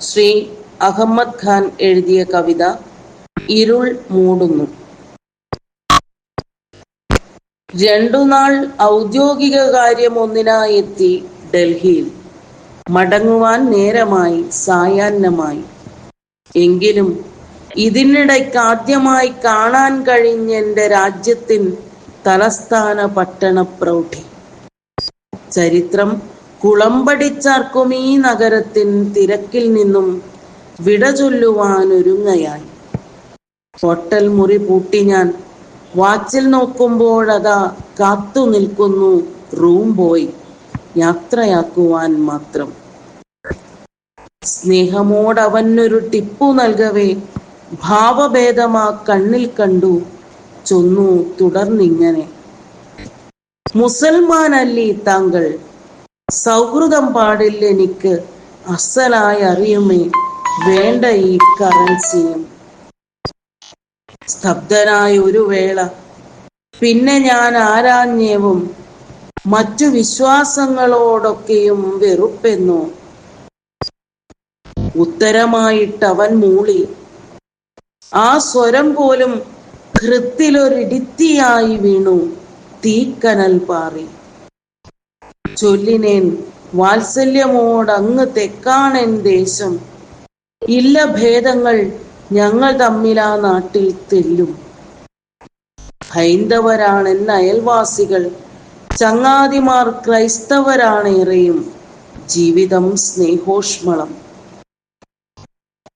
ശ്രീ അഹമ്മദ് ഖാൻ എഴുതിയ കവിത ഇരുൾ മൂടുന്നു. രണ്ടുനാൾ ഔദ്യോഗിക കാര്യം ഒന്നിനായി എത്തി ഡൽഹിയിൽ. മടങ്ങുവാൻ നേരമായി സായാഹ്നമായി. എങ്കിലും ഇതിനിടയ്ക്ക് ആദ്യമായി കാണാൻ കഴിഞ്ഞ എന്റെ രാജ്യത്തിൻ തലസ്ഥാന പട്ടണ പ്രൗഢി ചരിത്രം കുളമ്പടിച്ചാർക്കും ഈ നഗരത്തിൻ തിരക്കിൽ നിന്നും വിട ചൊല്ലുവാൻ ഒരുങ്ങയായി ഹോട്ടൽ മുറി പൂട്ടി ഞാൻ. വാച്ചിൽ നോക്കുമ്പോഴതാ കാത്തു നിൽക്കുന്നു റൂം പോയി യാത്രയാക്കുവാൻ മാത്രം. സ്നേഹമോടവനൊരു ടിപ്പു നൽകവേ. ഭാവഭേദമാ കണ്ണിൽ കണ്ടു. ചൊന്നു തുടർന്നിങ്ങനെ. മുസൽമാനല്ലേ താങ്കൾ സൗഹൃദം പാടില്ല എനിക്ക്. അസലായി അറിയുമേ വേണ്ട ഈ കറൻസിയും സ്തബ്ധനായ ഒരു വേള. പിന്നെ ഞാൻ ആരാഞ്ഞേവും. മറ്റു വിശ്വാസങ്ങളോടൊക്കെയും വെറുപ്പെന്നു. ഉത്തരമായിട്ട് അവൻ മൂളി. ആ സ്വരം പോലും ഹൃത്തിലൊരിടിത്തിയായി വീണു. തീക്കനൽ പാറി. ചൊല്ലിനേൻ വാത്സല്യമോടങ്ങ് തെക്കാണെൻ ദേശം. ഇല്ല ഭേദങ്ങൾ ഞങ്ങൾ തമ്മിൽ ആ നാട്ടിൽ തെല്ലും. ഹൈന്ദവരാണെന്ന അയൽവാസികൾ. ചങ്ങാതിമാർ ക്രൈസ്തവരാണേറെയും ജീവിതം സ്നേഹോഷ്മളം.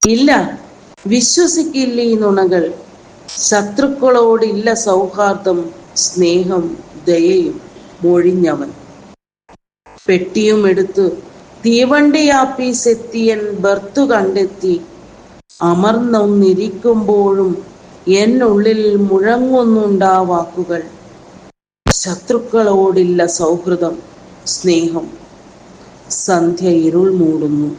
ഇല്ല വിശ്വസിക്കില്ല ഈ നുണകൾ. ശത്രുക്കളോടില്ല സൗഹാർദ്ദം സ്നേഹം ദയയും മൊഴിഞ്ഞവൻ. പെട്ടിയും എടുത്ത് തീവണ്ടി ആപ്പീസ് എത്തിയൻ ബർത്തു കണ്ടെത്തി. അമർന്നൊന്നിരിക്കുമ്പോഴും എന്നുള്ളിൽ മുഴങ്ങുന്നുണ്ടാ വാക്കുകൾ ശത്രുക്കളോടില്ല സൗഹൃദം സ്നേഹം. സന്ധ്യ ഇരുൾ മൂടുന്നു.